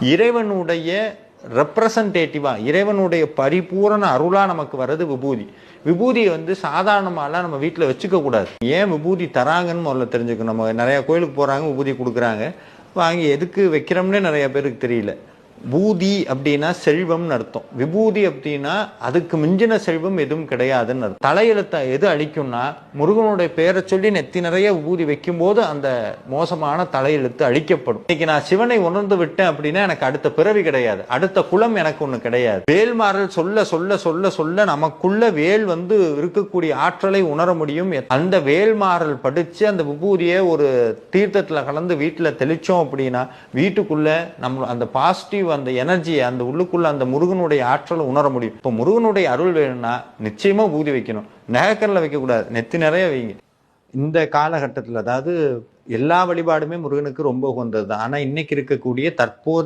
இறைவனுடைய ரெப்ரசன்டேட்டிவா இறைவனுடைய பரிபூரண அருளா நமக்கு வர்றது விபூதி. விபூதியை வந்து சாதாரணமாலாம் நம்ம வீட்டில் வச்சுக்க கூடாது. ஏன் விபூதி தராங்கன்னு முதல்ல தெரிஞ்சுக்கணும். நம்ம நிறைய கோயிலுக்கு போறாங்க விபூதி கொடுக்குறாங்க. வாங்கி எதுக்கு வைக்கிறோம்னே நிறைய பேருக்கு தெரியல. பூதி அப்படின்னா செல்வம்னு அர்த்தம். விபூதி அப்படின்னா அதுக்கு மிஞ்சின செல்வம் எதுவும் கிடையாதுன்னு அர்த்தம். தலையெழுத்தை எது அழிக்கும்னா முருகனுடைய பெயரை சொல்லி நெத்தி நிறைய விபூதி வைக்கும்போது அந்த மோசமான தலையெழுத்து அழிக்கப்படும். இன்னைக்கு நான் சிவனை உணர்ந்து விட்டேன் அப்படின்னா எனக்கு அடுத்த பிறவி கிடையாது. அடுத்த குலம் எனக்கு ஒன்று கிடையாது. வேல்மாறல் சொல்ல சொல்ல சொல்ல சொல்ல நமக்குள்ள வேல் வந்து இருக்கக்கூடிய ஆற்றலை உணர முடியும். அந்த வேல்மாறல் படிச்சு அந்த விபூதியை ஒரு தீர்த்தத்தில் கலந்து வீட்டில் தெளிச்சோம் அப்படின்னா வீட்டுக்குள்ள நம்ம அந்த பாசிட்டிவ் அந்த எனர்ஜியை அந்த உள்ளுக்குள்ள அந்த முருகனுடைய ஆற்றலை உணர முடியும். இப்போ முருகனுடைய அருள் வேணும்னா நிச்சயமா ஊதி வைக்கணும். நகைக்கரில் வைக்கக்கூடாது. நெத்தி நிறைய வைங்க. இந்த காலகட்டத்தில் அதாவது எல்லா வழிபாடுமே முருகனுக்கு ரொம்ப உகந்தது தான் ஆனால் இன்னைக்கு இருக்கக்கூடிய தற்போது